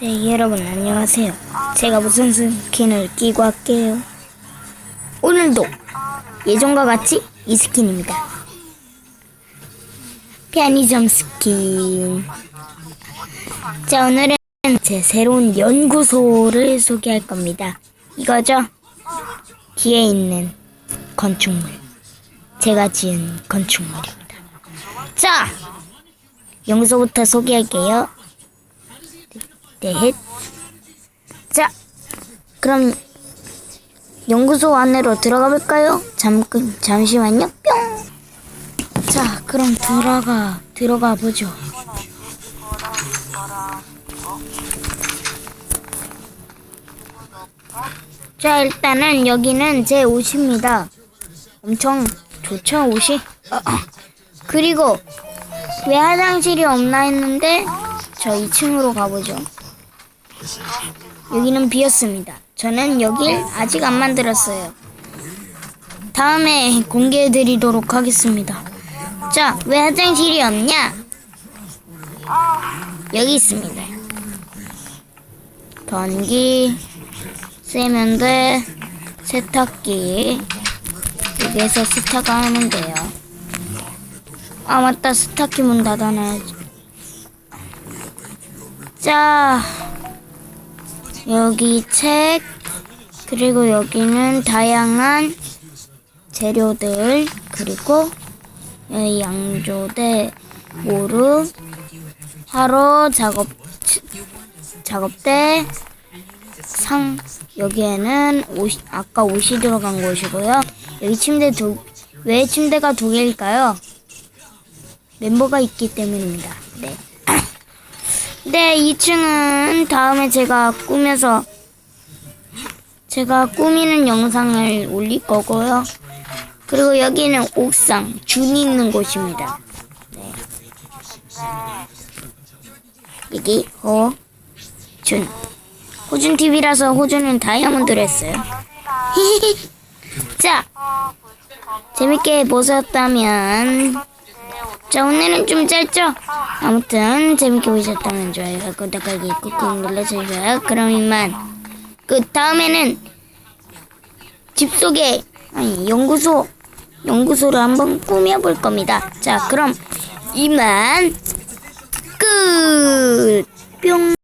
네, 여러분 안녕하세요. 제가 무슨 스킨을 끼고 할게요. 오늘도 예전과 같이 이 스킨입니다. 편의점 스킨. 자, 오늘은 제 새로운 연구소를 소개할 겁니다. 이거죠? 뒤에 있는 건축물. 제가 지은 건축물입니다. 자, 연구소부터 소개할게요. 네. 자, 그럼 연구소 안으로 들어가 볼까요? 잠깐 잠시만요. 뿅. 자, 그럼 들어가 들어가 보죠. 자, 일단은 여기는 제 옷입니다. 엄청 좋죠, 옷이? 그리고 왜 화장실이 없나 했는데 저 2층으로 가보죠. 여기는 비었습니다. 저는 여길 아직 안 만들었어요. 다음에 공개해드리도록 하겠습니다. 자, 왜 화장실이 없냐? 여기 있습니다. 변기, 세면대, 세탁기. 여기에서 세탁하면 돼요. 아, 맞다. 세탁기 문 닫아놔야지. 자, 여기 책, 그리고 여기는 다양한 재료들, 그리고 여기 양조대, 모루, 화로, 작업, 작업대, 상, 여기에는 옷, 아까 옷이 들어간 곳이고요. 여기 침대 두, 왜 침대가 두 개일까요? 멤버가 있기 때문입니다. 네. 네, 2층은 다음에 제가 꾸며서 제가 꾸미는 영상을 올릴 거고요. 그리고 여기는 옥상, 준이 있는 곳입니다. 네. 여기 호 준. 호준 TV라서 호준은 다이아몬드를 했어요. 자, 재밌게 보셨다면 자 오늘은 좀 짧죠? 아무튼 재밌게 보셨다면 좋아요 구독하기 꾹꾹 눌러주세요. 그럼 이만. 그 다음에는 집 속에 아니 연구소 연구소를 한번 꾸며볼 겁니다. 자 그럼 이만. 끝! 뿅